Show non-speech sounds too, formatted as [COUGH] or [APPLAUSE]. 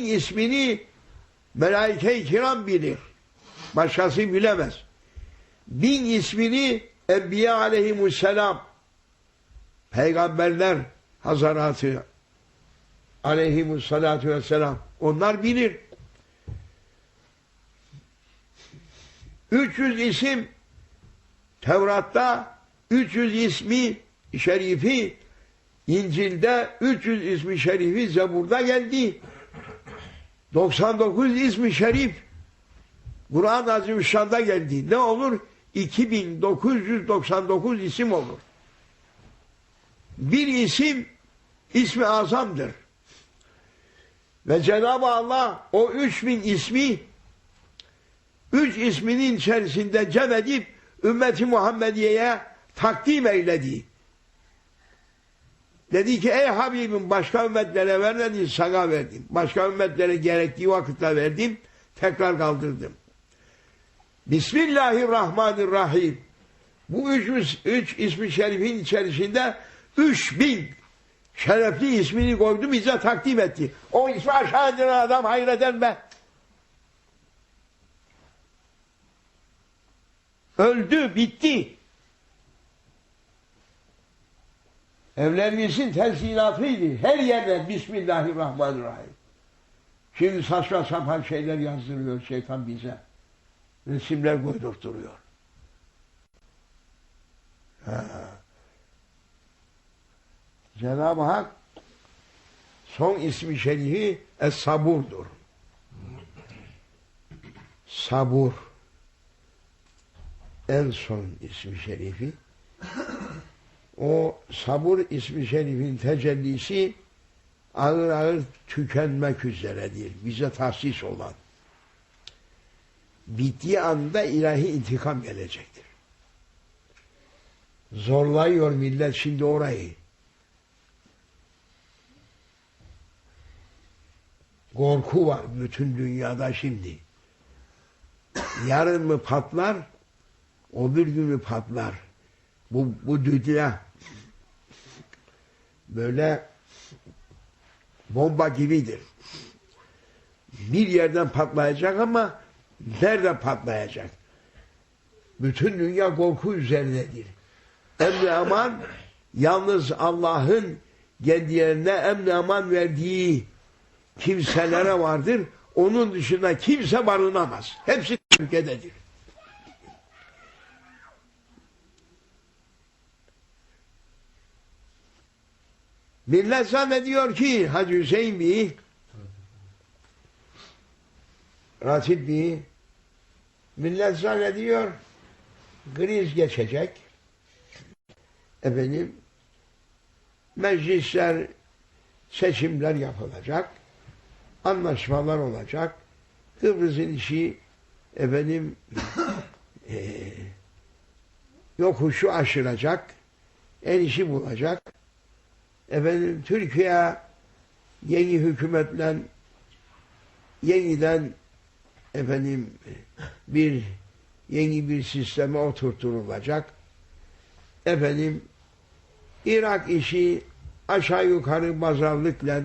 ismini melaike-i kiram bilir. Başkası bilemez. Bin ismini Enbiya aleyhimusselam peygamberler hazaratı aleyhimussalatu vesselam onlar bilir. 300 isim Tevrat'ta 300 ismi şerifi İncil'de 300 ismi şerifi Zebur'da geldi. 99 ismi şerif Kur'an-ı Azimüşşan'da geldi. Ne olur? 2999 isim olur. Bir isim ismi azamdır. Ve Cenab-ı Allah o 3000 ismi üç isminin içerisinde cem edip ümmeti Muhammediye'ye takdim eyledi. Dedi ki ey Habibim başka ümmetlere vermedin sana verdim. Başka ümmetlere gerektiği vakitte verdim. Tekrar kaldırdım. Bismillahirrahmanirrahim. Bu üç, üç ismi şerifin içerisinde üç bin şerefli ismini koydu bize takdim etti. O ismi aşağı indiren adam hayreden be. Öldü, bitti. Evlerimizin telsinatıydı. Her yerden Bismillahirrahmanirrahim. Şimdi saçma sapan şeyler yazdırıyor şeytan bize. Resimler koydurtturuyor. Cenab-ı Hak son ismi şerifi Es-Sabur'dur. Sabur. En son ismi şerifi. O sabur ismi şerifin tecellisi ağır ağır tükenmek üzeredir. Bize tahsis olan. Bittiği anda ilahi intikam gelecektir. Zorlayıyor millet şimdi orayı. Korku var bütün dünyada şimdi. Yarın mı patlar, o bir gün mü patlar. Bu, bu dünya böyle bomba gibidir. Bir yerden patlayacak ama nerede patlayacak? Bütün dünya korku üzerindedir. Emri aman yalnız Allah'ın kendilerine emri aman verdiği kimselere vardır. Onun dışında kimse barınamaz. Hepsi ülkededir. Millet zannediyor ki Hacı Hüseyin Bey Ratip Bey millet zannediyor kriz geçecek. Efendim meclisler seçimler yapılacak anlaşmalar olacak. Kıbrıs'ın işi efendim eee [COUGHS] yokuşu aşılacak el işi bulacak efendim Türkiye yeni hükümetle yeniden efendim bir yeni bir sisteme oturtulacak. Efendim Irak işi aşağı yukarı mazarlıkla